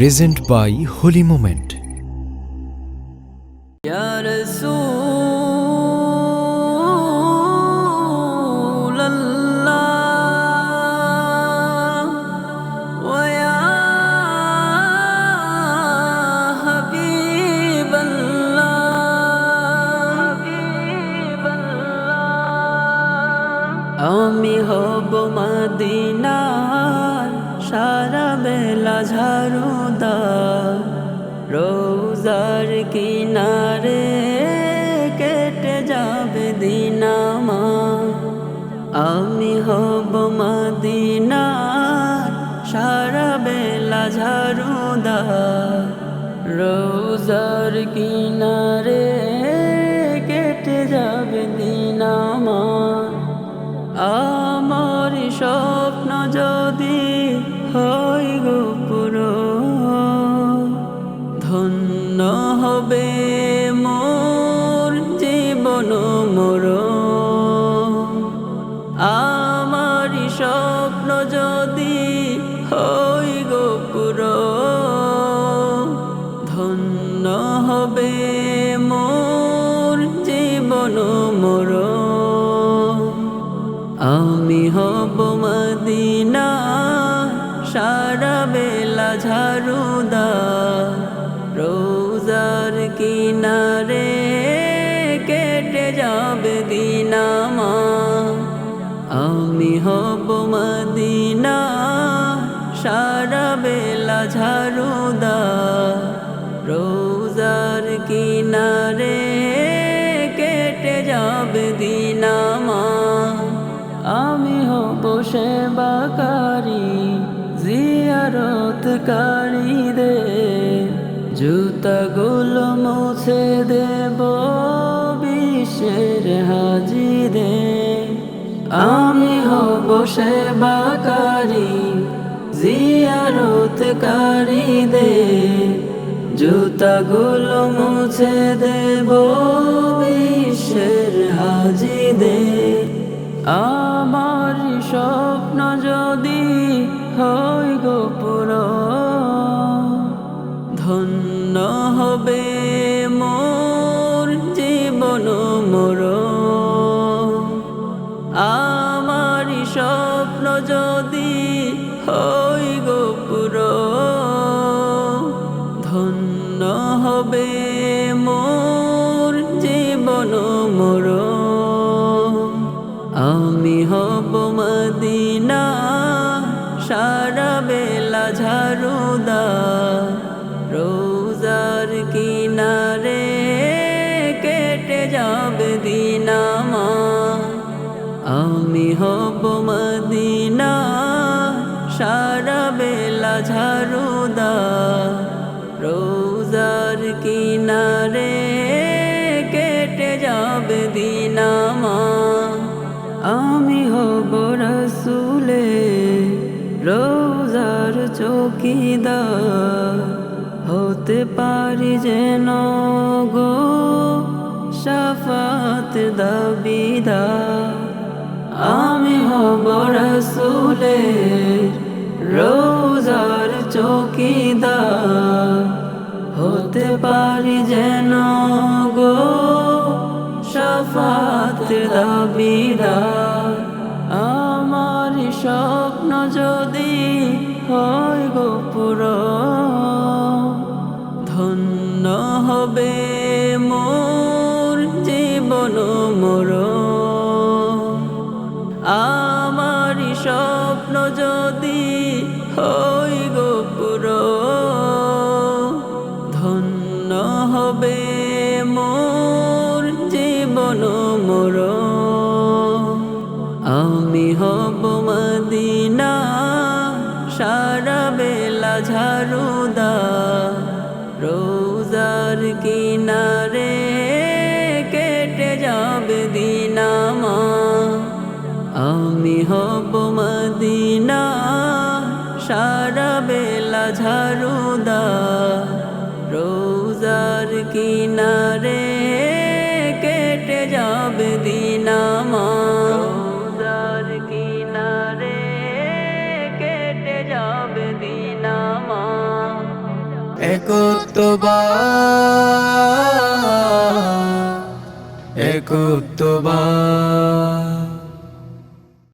Present by Holi moment আমি হব Medina সারা বেলা ঝাড়ুদার রোজার কিনারে কেটে যাবে দিনামা আমি হব মদিনার, সারা বেলা ঝাড়ুদার রোজার কিনারে কেটে যাবে দিনামা মোর জীবন মোর। আমার স্বপ্ন যদি হয় গো পুরো। ধন্য হবে মোর জীবন মোর। আমি হব মদিনা, সারা বেলা ঝাড়ুদা রোজার কিনারে কেটে যাবে দিনামা। আমি হব মদিনা, সারা বেলা ঝাড়ুদা। রোজার কিনারে কেটে যাবে দিনামা। আমি হব সেবাকারী জিয়ারতকারী দে জুতাগুলো মুছে দেব বিশ্বের হাজি দে আমি হব সেবাকারী জিয়ারতকারী দে জুতাগুলো মুছে দেব বিশ্বের হাজি দে আমার স্বপ্ন যদি হয় হবে মোর জীবন মোর। আমার স্বপ্ন যদি হয় গোপুর ধন্য হবে মোর জীবন মোর। আমি হব মদিনা, সারা বেলা ঝাড়ুদা রোজার কিনারে কেটে যাবে দিনামা। আমি হব মদিনা, সারা বেলা ঝাড়ুদা। রোজার কিনারে কেটে যাবে দিনামা। আমি হব রসুলে রোজার চৌকিদার। হতে পারি যেন গো সাফাত দাবিদার আমি হব রসুলে রোজার চৌকিদার হতে পারি যেন গো সাফাত দাবিদার আমার স্বপ্ন যদি হয় গোপুর ধন্য হবে মোর জীবন মোর আমার স্বপ্ন যদি হই গোপুর ধন্য হবে মোর জীবন মোর রোজার কিনারে কেটে যাবে দিনামা। আমি হব মদিনা, সারা বেলা ঝাড়ুদা। রোজার কিনারে কেটে যাবে রোজার কিনারে কেটে যাবে দিনামা। একত্ববাদ একত্ববাদ